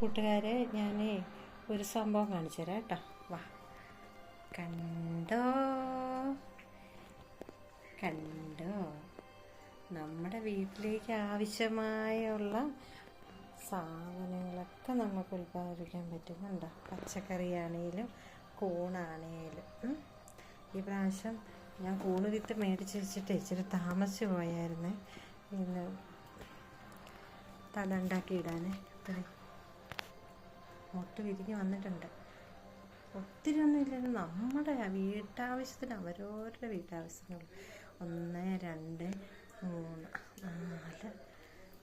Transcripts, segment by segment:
കൂട്ടുകാരെ ഞാൻ ഒരു സംഭവം കാണിച്ചു തരാം കേട്ടോ. വാ. കണ്ടോ? കണ്ടോ? നമ്മുടെ വീട്ടിലേക്ക് ആവശ്യമായുള്ള സാധനങ്ങളൊക്കെ നമുക്ക് ഉൽപ്പാദിപ്പിക്കാൻ പറ്റുന്നുണ്ടോ. പച്ചക്കറിയാണേലും കൂണാണേലും. ഈ പ്രാവശ്യം ഞാൻ കൂണ് വിത്ത് മേടിച്ച് വെച്ചിട്ട് ഇച്ചിരി താമസിച്ച് പോയായിരുന്നേ. ഇന്ന് തല ഉണ്ടാക്കി ഇടാനേ മുട്ട വിരിഞ്ഞ് വന്നിട്ടുണ്ട്. ഒത്തിരി ഒന്നും ഇല്ലെങ്കിലും നമ്മുടെ വീട്ടാവശ്യത്തിന് അവരവരുടെ വീട്ടാവശ്യത്തിന് ഒന്ന് രണ്ട് മൂന്ന് നാല്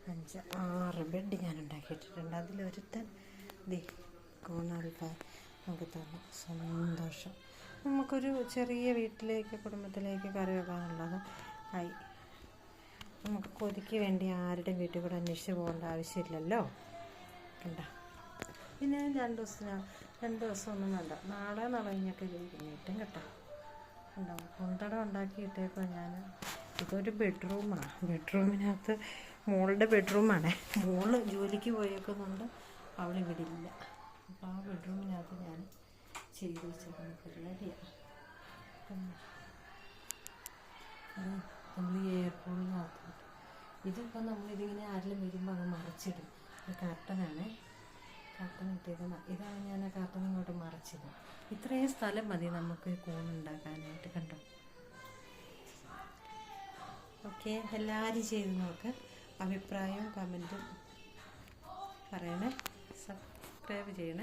അഞ്ച് ആറ് ബെഡ് ഞാൻ ഉണ്ടാക്കിയിട്ടിട്ടുണ്ട് അതിലൊരുത്തൻ ദേ കൂണാൽപ്പാൻ നമുക്ക് തന്നു. സന്തോഷം. നമുക്കൊരു ചെറിയ വീട്ടിലേക്ക് കുടുംബത്തിലേക്ക് കറി വെക്കാനുള്ളത് ആയി. നമുക്ക് കൊതിക്ക് വേണ്ടി ആരുടെ വീട്ടിൽ കൂടെ അന്വേഷിച്ച് പോകേണ്ട ആവശ്യമില്ലല്ലോ. കണ്ട? പിന്നെ രണ്ട് ദിവസം രണ്ട് ദിവസം ഒന്നും വേണ്ട. നാളെ നാളെ കഴിഞ്ഞൊക്കെ കഴിഞ്ഞിട്ടും കേട്ടോ. ഉണ്ടാവും കൊണ്ടടം ഉണ്ടാക്കിയിട്ടേക്കോ ഞാൻ ഇതൊരു ബെഡ്റൂമാണ് ബെഡ്റൂമിനകത്ത് മോളുടെ ബെഡ്റൂമാണേ. മോൾ ജോലിക്ക് പോയേക്കുന്നുണ്ട് അവളിവിടെ ഇല്ല. അപ്പോൾ ആ ബെഡ്റൂമിനകത്ത് ഞാൻ ചെയ്ത് വെച്ചേക്കുന്ന പരിപാടിയാണ് നമ്മൾ ഈ എയർപോർട്ടിനകത്ത് ഇതിപ്പോൾ നമ്മളിതിങ്ങനെ ആരെങ്കിലും വരുമ്പോൾ അങ്ങ് മറിച്ചിടും. കർട്ടനാണ് കർട്ടൻ ഇട്ടേക്കുന്ന ഇതാണ് ഞാൻ ആ കർട്ടൻ ഇങ്ങോട്ട് മറിച്ചത്. ഇത്രയും സ്ഥലം മതി നമുക്ക് കൂണുണ്ടാക്കാനായിട്ട് കണ്ടോ? ഓക്കെ എല്ലാവരും ചെയ്ത് നോക്ക്. അഭിപ്രായവും കമന്റും പറയണേ. സബ്സ്ക്രൈബ് ചെയ്യണേ.